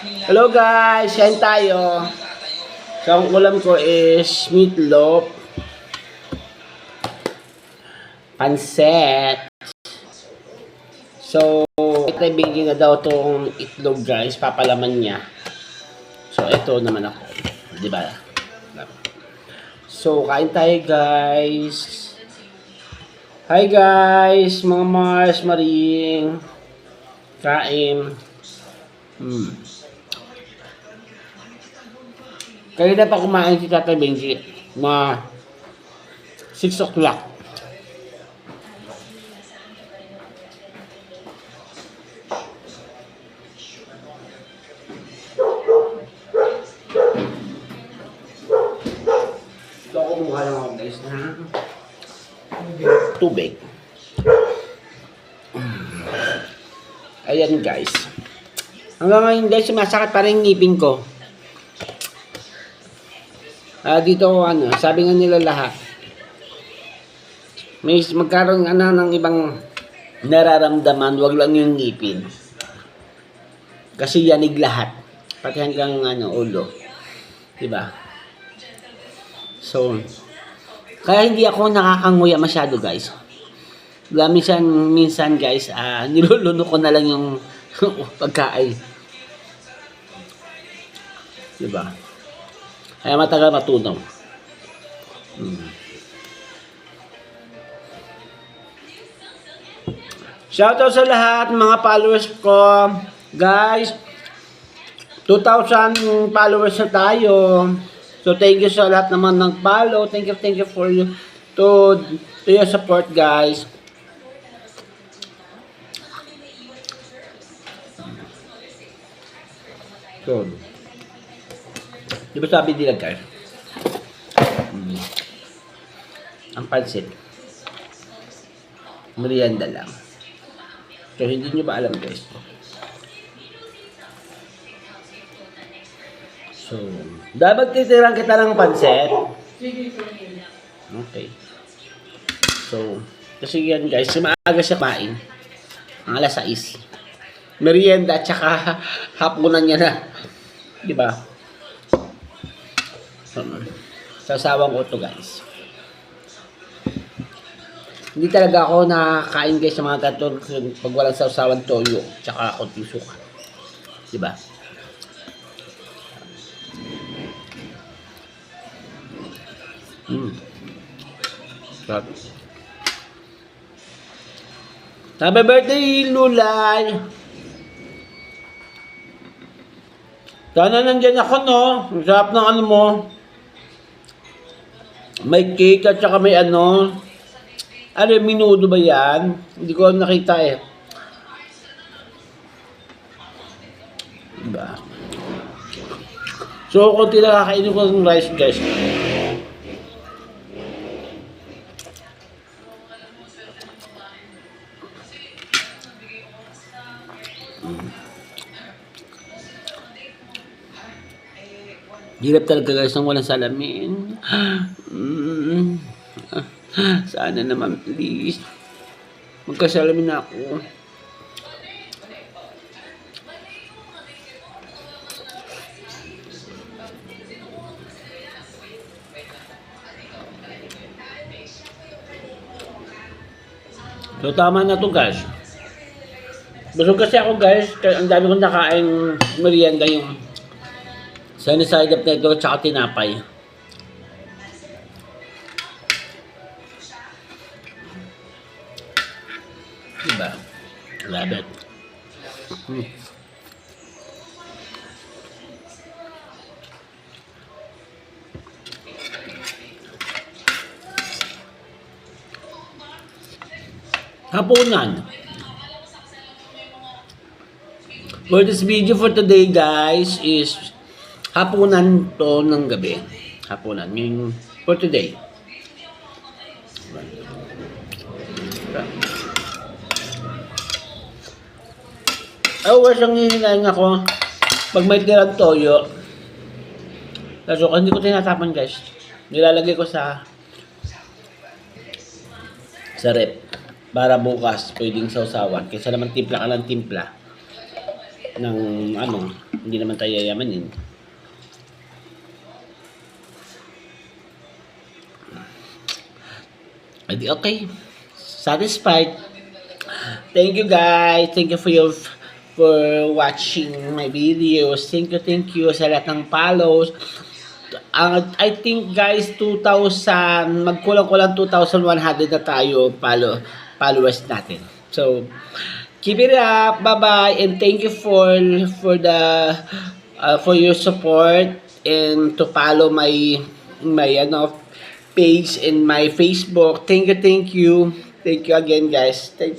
Hello guys, kain tayo. So, ang ulam ko is meatloaf, panset. So, ito bigyan na daw tong itlog guys, papalaman niya. So, ito naman ako. Di ba? So, kain tayo guys. Hi guys, mga Mars, Maring. Kain. Hmm. Kanina pa kumain si Tatay Benji. Mga 6 o'clock. So ako kumuha lang ako guys na tubig. Ayan guys. Hanggang ngayon guys, sumasakit pa rin ngipin ko. Ah, dito ano, sabi nga nila lahat. May magkaroon ano ng ibang nararamdaman, wag lang yung ngipin. Kasi yanig lahat. Pati hanggang ano, ulo. Diba? So, kaya hindi ako nakakanguya masyado guys. Diba, minsan, minsan guys, ah, niluluno ko na lang yung pagkain. Diba? Kaya matagal matunaw. Hmm. Shoutout sa lahat mga followers ko. Guys, 2,000 followers na tayo. So thank you sa lahat naman ng follow. Thank you, thank you for you to, to your support guys. So, di ba sabi nila guys? Mm. Ang pansit. Merienda lang. So, hindi nyo ba alam guys? So, dapat titirang kita ng pansit. Okay. So, kasi yan guys, maaga siya kain. Ang alas 6. Merienda at saka hapunan niya na. Di ba? Um, Sasawang ko to guys. Hindi talaga ako nakakain guys sa mga ganito pag walang sawsawan toyo tsaka konting suka. Di ba? Mm. Sarap. Happy birthday, Lulay! Sana nandyan ako, no? Ang sarap ng ano mo. May cake at saka may ano. Ano, yung minudo ba yan? Hindi ko nakita eh. Diba? So, konti lang kakainin ko ng rice, guys. Hirap talaga guys ng walang salamin. Mm. Sana naman please. Magkasalamin na ako. So tama na to guys. Busog kasi ako guys. Ang dami kong nakain merienda yung sunny side up na ito tsaka tinapay. Diba? Love it. Hmm. Hapunan. For this video for today guys is hapunan to ng gabi. Hapunan. Yung for today. Always ang hihinayin ako pag may tirang toyo. Kaso hindi ko tinatapon guys. Nilalagay ko sa sa rep para bukas pwedeng sausawan. Kaysa naman timpla ka ng timpla ng ano Hindi naman tayo yayamanin. Adi okay. Satisfied. Thank you guys. Thank you for your for watching my videos. Thank you, thank you sa lahat ng follows. Ang I think guys 2,000 magkulang-kulang 2,100 na tayo follow followers natin. So keep it up. Bye-bye and thank you for for the uh, for your support and to follow my my ano page and my Facebook. Thank you, thank you. Thank you again guys. Thank